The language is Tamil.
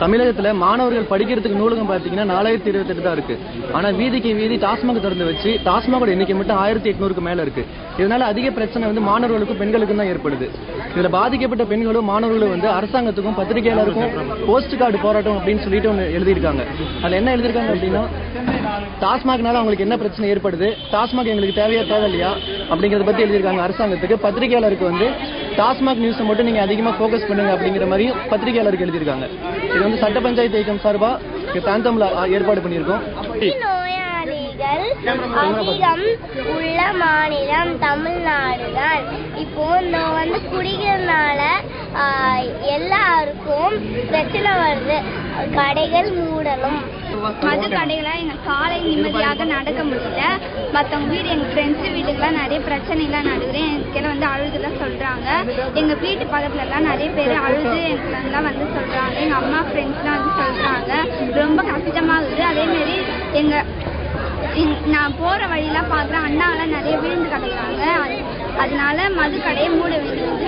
தமிழகத்துல மாணவர்கள் படிக்கிறதுக்கு நூலகம் பாத்தீங்கன்னா நாலாயிரத்தி இருபத்தி தான் இருக்கு. ஆனா வீதிக்கு வீதி டாஸ்மாக் திறந்து வச்சு டாஸ்மாகோட எண்ணிக்கை மட்டும் ஆயிரத்தி எட்நூறுக்கு மேல இருக்கு. இதனால அதிக பிரச்சனை வந்து மாணவர்களுக்கும் பெண்களுக்கும் தான் ஏற்படுது. இதுல பாதிக்கப்பட்ட பெண்களும் மாணவர்களும் வந்து அரசாங்கத்துக்கும் பத்திரிகையாளருக்கும் போஸ்ட் கார்டு போராட்டம் அப்படின்னு சொல்லிட்டு ஒன்று எழுதியிருக்காங்க. அதுல என்ன எழுதியிருக்காங்க அப்படின்னா டாஸ்மாக்னால அவங்களுக்கு என்ன பிரச்சனை ஏற்படுது டாஸ்மாக் எங்களுக்கு தேவையா தேவையில்லையா அப்படிங்கறத பத்தி எழுதியிருக்காங்க அரசாங்கத்துக்கு. பத்திரிகையாளருக்கு வந்து டாஸ்மாக் நியூஸை மட்டும் நீங்க அதிகமா ஃபோக்கஸ் பண்ணுங்க அப்படிங்கிற மாதிரியும் பத்திரிகையாளருக்கு எழுதியிருக்காங்க. இது வந்து சட்ட பஞ்சாயத்து இயக்கம் சார்பா இங்க தாந்தம்ல ஏற்பாடு பண்ணியிருக்கோம். நோயாளிகள் அதிகம் உள்ள மாநிலம் தமிழ்நாடு தான் இப்போ இந்த வந்து குடிக்கிறதுனால எல்லாருக்கும் பிரச்சனை வருது. கடைகள் மூடணும். மது கடைகளை எங்கள் காலை நிம்மதியாக நடக்க முடியல. மற்றவங்க வீடு எங்கள் ஃப்ரெண்ட்ஸு வீட்டுக்கெல்லாம் நிறைய பிரச்சனைலாம் நடுவுறேன் எங்களை வந்து அழுதுலாம் சொல்கிறாங்க எங்கள் வீட்டு பக்கத்துலலாம் நிறைய பேர் அழுது எங்களெல்லாம் வந்து சொல்கிறாங்க எங்கள் அம்மா ஃப்ரெண்ட்ஸ்லாம் வந்து சொல்கிறாங்க ரொம்ப கஷ்டமாக இருக்குது. அதேமாரி எங்கள் நான் போகிற வழியெலாம் பார்க்குறேன் அண்ணாலாம் நிறைய விழுந்து கிடக்குறாங்க. அது- அதனால மது கடையை மூட வேண்டியது.